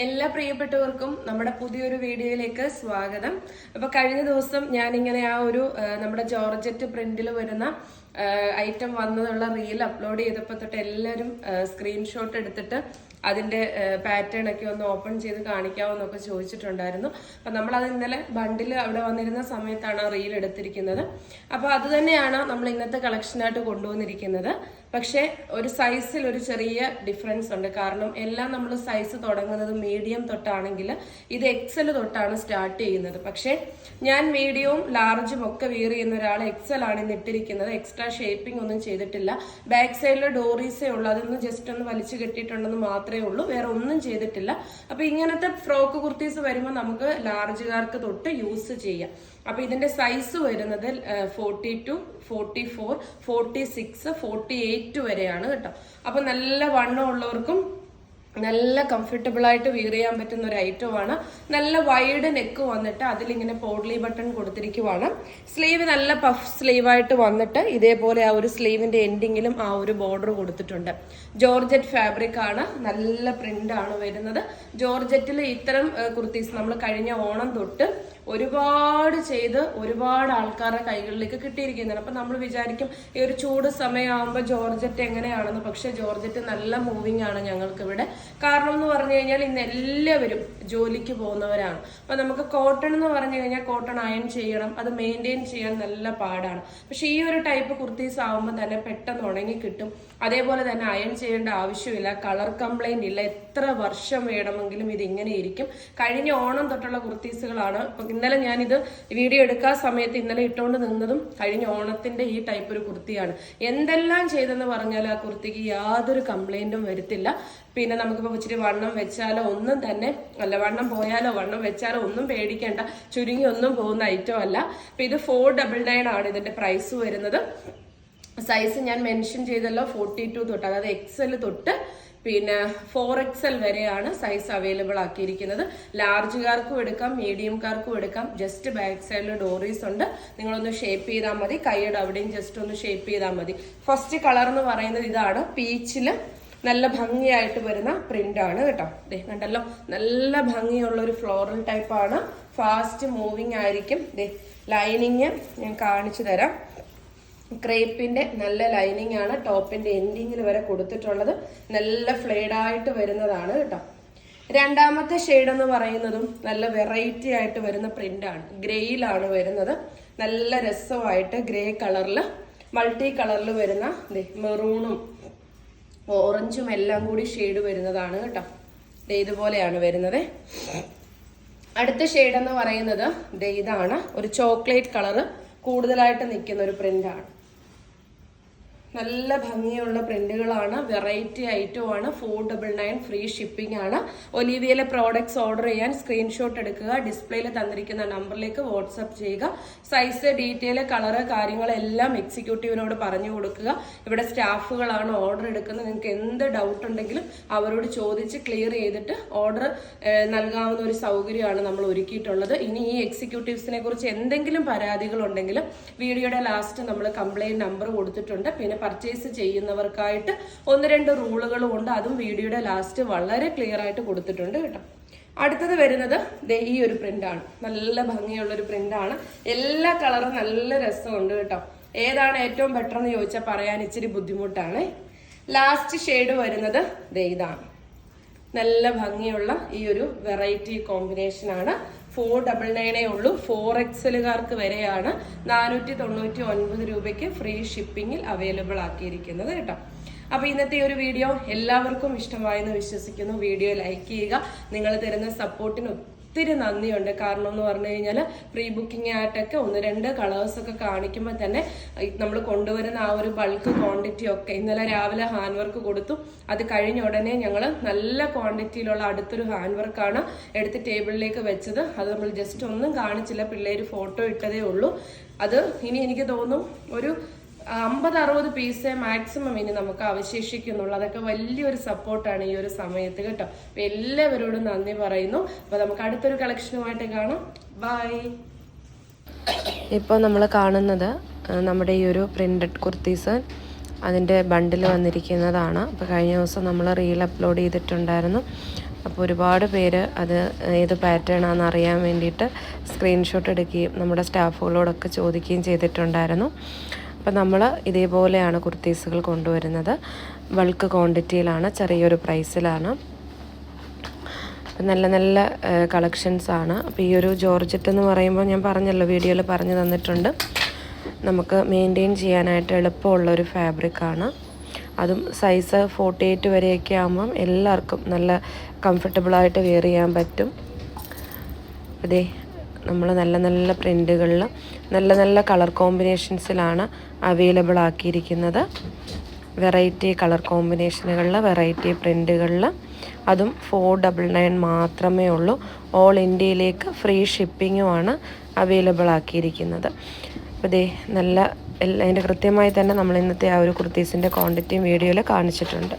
എല്ലാ പ്രിയപ്പെട്ടവർക്കും നമ്മുടെ പുതിയൊരു വീഡിയോയിലേക്ക് സ്വാഗതം. അപ്പൊ കഴിഞ്ഞ ദിവസം ഞാനിങ്ങനെ ആ ഒരു നമ്മുടെ ജോർജറ്റ് പ്രിന്റിൽ വരുന്ന ഐറ്റം വന്നതുള്ള റീൽ അപ്ലോഡ് ചെയ്തപ്പോൾ തൊട്ട് എല്ലാവരും സ്ക്രീൻഷോട്ട് എടുത്തിട്ട് അതിന്റെ പാറ്റേൺ ഒക്കെ ഒന്ന് ഓപ്പൺ ചെയ്ത് കാണിക്കാമോ എന്നൊക്കെ ചോദിച്ചിട്ടുണ്ടായിരുന്നു. അപ്പം നമ്മളത് ഇന്നലെ ബണ്ടിൽ അവിടെ വന്നിരുന്ന സമയത്താണ് റീൽ എടുത്തിരിക്കുന്നത്. അപ്പോൾ അത് തന്നെയാണ് നമ്മൾ ഇന്നത്തെ കളക്ഷനായിട്ട് കൊണ്ടുവന്നിരിക്കുന്നത്. പക്ഷേ ഒരു സൈസിൽ ഒരു ചെറിയ ഡിഫറൻസ് ഉണ്ട്. കാരണം എല്ലാം നമ്മൾ സൈസ് തുടങ്ങുന്നത് മീഡിയം തൊട്ടാണെങ്കിൽ ഇത് എക്സൽ തൊട്ടാണ് സ്റ്റാർട്ട് ചെയ്യുന്നത്. പക്ഷേ ഞാൻ മീഡിയവും ലാർജും ഒക്കെ വീർ ചെയ്യുന്ന ഒരാൾ എക്സൽ ആണ് ഇന്ന് ഇട്ടിരിക്കുന്നത്. എക്സ്ട്രാ ഷേപ്പിംഗ് ഒന്നും ചെയ്തിട്ടില്ല. ബാക്ക് സൈഡിൽ ഡോറീസേ ഉള്ളൂ. അതൊന്ന് ജസ്റ്റ് ഒന്ന് വലിച്ചു കെട്ടിയിട്ടുണ്ടെന്ന് മാത്രമേ ഉള്ളൂ. വേറെ ഒന്നും ചെയ്തിട്ടില്ല. അപ്പൊ ഇങ്ങനത്തെ ഫ്രോക്ക് കുർത്തീസ് വരുമ്പോൾ നമുക്ക് ലാർജുകാർക്ക് തൊട്ട് യൂസ് ചെയ്യാം. അപ്പൊ ഇതിന്റെ സൈസ് വരുന്നത് forty two forty four forty six forty eight വരെയാണ് കേട്ടോ. അപ്പൊ നല്ല വണ്ണം ഉള്ളവർക്കും നല്ല കംഫർട്ടബിൾ ആയിട്ട് വിയർ ചെയ്യാൻ പറ്റുന്ന ഒരു ഐറ്റമാണ് നല്ല വൈഡ് നെക്ക് വന്നിട്ട് അതിലിങ്ങനെ പോഡ്ലി ബട്ടൺ കൊടുത്തിരിക്കുവാണ്. സ്ലീവ് നല്ല പഫ് സ്ലീവ് ആയിട്ട് വന്നിട്ട് ഇതേപോലെ ആ ഒരു സ്ലീവിന്റെ എൻഡിങ്ങിലും ആ ഒരു ബോർഡർ കൊടുത്തിട്ടുണ്ട്. ജോർജറ്റ് ഫാബ്രിക് ആണ്. നല്ല പ്രിന്റ് ആണ് വരുന്നത്. ജോർജറ്റിൽ ഇത്തരം കുർത്തീസ് നമ്മൾ കഴിഞ്ഞ ഓണം തൊട്ട് ഒരുപാട് ചെയ്ത് ഒരുപാട് ആൾക്കാരുടെ കൈകളിലേക്ക് കിട്ടിയിരിക്കുന്നതാണ്. അപ്പൊ നമ്മൾ വിചാരിക്കും ഈ ഒരു ചൂട് സമയമാകുമ്പോൾ ജോർജറ്റ് എങ്ങനെയാണെന്ന്. പക്ഷെ ജോർജറ്റ് നല്ല മൂവിങ് ആണ് ഞങ്ങൾക്ക് ഇവിടെ കാരണം എന്ന് പറഞ്ഞു കഴിഞ്ഞാൽ ഇന്ന് എല്ലാവരും ജോലിക്ക് പോകുന്നവരാണ്. അപ്പൊ നമുക്ക് കോട്ടൺ എന്ന് പറഞ്ഞു കഴിഞ്ഞാൽ കോട്ടൺ അയൺ ചെയ്യണം. അത് മെയിന്റെയിൻ ചെയ്യാൻ നല്ല പാടാണ്. പക്ഷെ ഈ ഒരു ടൈപ്പ് കുർത്തീസ് ആകുമ്പോൾ തന്നെ പെട്ടെന്ന് ഉണങ്ങി കിട്ടും. അതേപോലെ തന്നെ അയൺ ചെയ്യേണ്ട ആവശ്യമില്ല. കളർ കംപ്ലൈന്റ് ഇല്ല. എത്ര വർഷം വേണമെങ്കിലും ഇത് ഇങ്ങനെ ഇരിക്കും. കഴിഞ്ഞ ഓണം തൊട്ടുള്ള കുർത്തീസുകളാണ് ഇപ്പൊ ഇന്നലെ ഞാനിത് വീഡിയോ എടുക്കാൻ സമയത്ത് ഇന്നലെ ഇട്ടുകൊണ്ട് നിന്നതും കഴിഞ്ഞ ഓണത്തിന്റെ ഈ ടൈപ്പ് ഒരു കുർത്തിയാണ്. എന്തെല്ലാം ചെയ്തെന്ന് പറഞ്ഞാൽ ആ കുർത്തിക്ക് യാതൊരു കംപ്ലൈന്റും വരുത്തില്ല. പിന്നെ നമുക്കിപ്പോൾ ഇച്ചിരി വണ്ണം വെച്ചാലോ ഒന്നും തന്നെ അല്ല വണ്ണം പോയാലോ വണ്ണം വെച്ചാലോ ഒന്നും പേടിക്കേണ്ട. ചുരുങ്ങി ഒന്നും പോകുന്ന ഐറ്റം അല്ല. അപ്പൊ ഇത് ഫോർ ഡബിൾ നയൻ ആണ് ഇതിന്റെ പ്രൈസ് വരുന്നത്. സൈസ് ഞാൻ മെൻഷൻ ചെയ്തല്ലോ ഫോർട്ടി ടു തൊട്ട് അതായത് എക്സൽ തൊട്ട് പിന്നെ ഫോർ എക്സൽ വരെയാണ് സൈസ് അവൈലബിൾ ആക്കിയിരിക്കുന്നത്. ലാർജുകാർക്കും എടുക്കാം മീഡിയംകാർക്കും എടുക്കാം. ജസ്റ്റ് ബാക്ക് സൈഡിൽ ഡോറീസ് ഉണ്ട്. നിങ്ങളൊന്ന് ഷേപ്പ് ചെയ്താൽ മതി. കൈയുടെ അവിടെയും ജസ്റ്റ് ഒന്ന് ഷേപ്പ് ചെയ്താൽ മതി. ഫസ്റ്റ് കളർ എന്ന് പറയുന്നത് ഇതാണ്. പീച്ചിൽ നല്ല ഭംഗിയായിട്ട് വരുന്ന പ്രിന്റ് ആണ് കേട്ടോ. ദേ കണ്ടല്ലോ? നല്ല ഭംഗിയുള്ള ഒരു ഫ്ലോറൽ ടൈപ്പാണ് ഫാസ്റ്റ് മൂവിങ് ആയിരിക്കും. ദേ ലൈനിങ് ഞാൻ കാണിച്ചു തരാം. ക്രേപ്പിന്റെ നല്ല ലൈനിങ് ആണ്. ടോപ്പിന്റെ എൻഡിങ്ങിൽ വരെ കൊടുത്തിട്ടുള്ളത്. നല്ല ഫ്ലേഡ് ആയിട്ട് വരുന്നതാണ് കേട്ടോ. രണ്ടാമത്തെ ഷെയ്ഡ് എന്ന് പറയുന്നതും നല്ല വെറൈറ്റി ആയിട്ട് വരുന്ന പ്രിന്റ് ആണ്. ഗ്രേയിലാണ് വരുന്നത്. നല്ല രസമായിട്ട് ഗ്രേ കളറിൽ മൾട്ടി കളറിൽ വരുന്ന മെറൂണും ഓറഞ്ചും എല്ലാം കൂടി ഷെയ്ഡ് വരുന്നതാണ് കേട്ടോ. ഇതുപോലെയാണ് വരുന്നത്. അടുത്ത ഷെയ്ഡ് എന്ന് പറയുന്നത് ഇതാണ്. ഒരു ചോക്ലേറ്റ് കളറ് കൂടുതലായിട്ട് നിൽക്കുന്ന ഒരു പ്രിന്റാണ് നല്ല ഭംഗിയുള്ള പ്രിന്റുകളാണ് വെറൈറ്റി ഐറ്റമാണ് four double nine free shipping ആണ്. ഒലീവിയയിലെ പ്രോഡക്ട്സ് ഓർഡർ ചെയ്യാൻ സ്ക്രീൻഷോട്ട് എടുക്കുക ഡിസ്പ്ലേയിൽ തന്നിരിക്കുന്ന നമ്പറിലേക്ക് വാട്സപ്പ് ചെയ്യുക സൈസ് ഡീറ്റെയിൽ കളറ് കാര്യങ്ങളെല്ലാം എക്സിക്യൂട്ടീവിനോട് പറഞ്ഞു കൊടുക്കുക. ഇവിടെ സ്റ്റാഫുകളാണ് ഓർഡർ എടുക്കുന്നത്. നിങ്ങൾക്ക് എന്ത് ഡൗട്ട് ഉണ്ടെങ്കിലും അവരോട് ചോദിച്ച് ക്ലിയർ ചെയ്തിട്ട് ഓർഡർ നൽകാവുന്ന ഒരു സൗകര്യമാണ് നമ്മൾ ഒരുക്കിയിട്ടുള്ളത്. ഇനി ഈ എക്സിക്യൂട്ടീവ്സിനെ കുറിച്ച് എന്തെങ്കിലും പരാതികളുണ്ടെങ്കിലും വീഡിയോയുടെ ലാസ്റ്റ് നമ്മൾ കംപ്ലയിന്റ് നമ്പർ കൊടുത്തിട്ടുണ്ട്. പിന്നെ പർച്ചേസ് ചെയ്യുന്നവർക്കായിട്ട് ഒന്ന് രണ്ട് റൂളുകളും ഉണ്ട്. അതും വീഡിയോയുടെ ലാസ്റ്റ് വളരെ ക്ലിയർ ആയിട്ട് കൊടുത്തിട്ടുണ്ട് കേട്ടോ. അടുത്തത് വരുന്നത് ഈ ഒരു പ്രിന്റാണ് നല്ല ഭംഗിയുള്ള ഒരു പ്രിന്റാണ് എല്ലാ കളറും നല്ല രസമുണ്ട് കേട്ടോ. ഏതാണ് ഏറ്റവും ബെറ്റർ എന്ന് ചോദിച്ചാൽ പറയാൻ ഇച്ചിരി ബുദ്ധിമുട്ടാണ്. ലാസ്റ്റ് ഷെയ്ഡ് വരുന്നത് ദേ ഇതാണ്. നല്ല ഭംഗിയുള്ള ഈ ഒരു വെറൈറ്റി കോമ്പിനേഷൻ ആണ്. ഫോർ ഡബിൾ നയനേ ഉള്ളൂ. ഫോർ എക്സലുകാർക്ക് വരെയാണ് നാനൂറ്റി തൊണ്ണൂറ്റി ഒൻപത് രൂപയ്ക്ക് ഫ്രീ ഷിപ്പിംഗിൽ അവൈലബിൾ ആക്കിയിരിക്കുന്നത് കേട്ടോ. അപ്പൊ ഇന്നത്തെ ഒരു വീഡിയോ എല്ലാവർക്കും ഇഷ്ടമായെന്ന് വിശ്വസിക്കുന്നു. വീഡിയോ ലൈക്ക് ചെയ്യുക. നിങ്ങൾ തരുന്ന സപ്പോർട്ടിന് ഒത്തിരി നന്ദിയുണ്ട്. കാരണം എന്ന് പറഞ്ഞു കഴിഞ്ഞാൽ പ്രീ ബുക്കിംഗ് ആയിട്ടൊക്കെ ഒന്ന് രണ്ട് കളേഴ്സ് ഒക്കെ കാണിക്കുമ്പോൾ തന്നെ നമ്മൾ കൊണ്ടുവരുന്ന ആ ഒരു ബൾക്ക് ക്വാണ്ടിറ്റി ഒക്കെ ഇന്നലെ രാവിലെ ഹാൻഡ് വർക്ക് കൊടുത്തു. അത് കഴിഞ്ഞ ഉടനെ ഞങ്ങൾ നല്ല ക്വാണ്ടിറ്റിയിലുള്ള അടുത്തൊരു ഹാൻഡ് വർക്കാണ് എടുത്ത് ടേബിളിലേക്ക് വെച്ചത്. അത് നമ്മൾ ജസ്റ്റ് ഒന്നും കാണിച്ചില്ല. പിള്ളേർ ഫോട്ടോ ഇട്ടതേ ഉള്ളൂ. അത് ഇനി എനിക്ക് തോന്നും ഒരു അമ്പത് അറുപത് പീസേ മാക്സിമം ഇനി നമുക്ക് അവശേഷിക്കുന്നുള്ളൂ. അതൊക്കെ വലിയൊരു സപ്പോർട്ടാണ് ഈ ഒരു സമയത്ത് കേട്ടോ. അപ്പൊ എല്ലാവരോടും നന്ദി പറയുന്നു. അപ്പൊ നമുക്ക് അടുത്തൊരു കളക്ഷനുമായിട്ട് കാണാം. ബൈ ഇപ്പോൾ നമ്മൾ കാണുന്നത് നമ്മുടെ ഈ ഒരു പ്രിന്റഡ് കുർത്തീസ് അതിന്റെ ബണ്ടിൽ വന്നിരിക്കുന്നതാണ്. അപ്പോൾ കഴിഞ്ഞ ദിവസം നമ്മൾ റീൽ അപ്ലോഡ് ചെയ്തിട്ടുണ്ടായിരുന്നു. അപ്പോൾ ഒരുപാട് പേര് അത് ഏത് പാറ്റേൺ ആണെന്ന് അറിയാൻ വേണ്ടിയിട്ട് സ്ക്രീൻഷോട്ട് എടുക്കുകയും നമ്മുടെ സ്റ്റാഫുകളോടൊക്കെ ചോദിക്കുകയും ചെയ്തിട്ടുണ്ടായിരുന്നു. അപ്പോൾ നമ്മൾ ഇതേപോലെയാണ് കുർത്തീസുകൾ കൊണ്ടുവരുന്നത്. ബൾക്ക് ക്വാണ്ടിറ്റിയിലാണ് ചെറിയൊരു പ്രൈസിലാണ്. അപ്പം നല്ല നല്ല കളക്ഷൻസ് ആണ്. അപ്പോൾ ഈ ഒരു ജോർജറ്റ് എന്ന് പറയുമ്പോൾ ഞാൻ പറഞ്ഞല്ലോ വീഡിയോയിൽ പറഞ്ഞു തന്നിട്ടുണ്ട്. നമുക്ക് മെയിന്റെയിൻ ചെയ്യാനായിട്ട് എളുപ്പമുള്ള ഒരു ഫാബ്രിക്കാണ് അതും സൈസ് ഫോർട്ടി എയ്റ്റ് വരെയൊക്കെ ആകുമ്പം എല്ലാവർക്കും നല്ല കംഫർട്ടബിളായിട്ട് വെയർ ചെയ്യാൻ പറ്റും. അതെ. നമ്മൾ നല്ല നല്ല പ്രിന്റുകളിൽ നല്ല നല്ല കളർ കോമ്പിനേഷൻസിലാണ് അവൈലബിൾ ആക്കിയിരിക്കുന്നത്. വെറൈറ്റി കളർ കോമ്പിനേഷനുകളിൽ വെറൈറ്റി പ്രിന്റുകളിൽ അതും ഫോർ ഡബിൾ നയൻ മാത്രമേ ഉള്ളൂ. ഓൾ ഇന്ത്യയിലേക്ക് ഫ്രീ ഷിപ്പിങ്ങുമാണ് അവൈലബിൾ ആക്കിയിരിക്കുന്നത്. അപ്പോൾ ദേ നല്ല അതിന്റെ കൃത്യമായി തന്നെ നമ്മൾ ഇന്നത്തെ ആ ഒരു കുർത്തീസിന്റെ ക്വാണ്ടിറ്റിയും വീഡിയോയിൽ കാണിച്ചിട്ടുണ്ട്.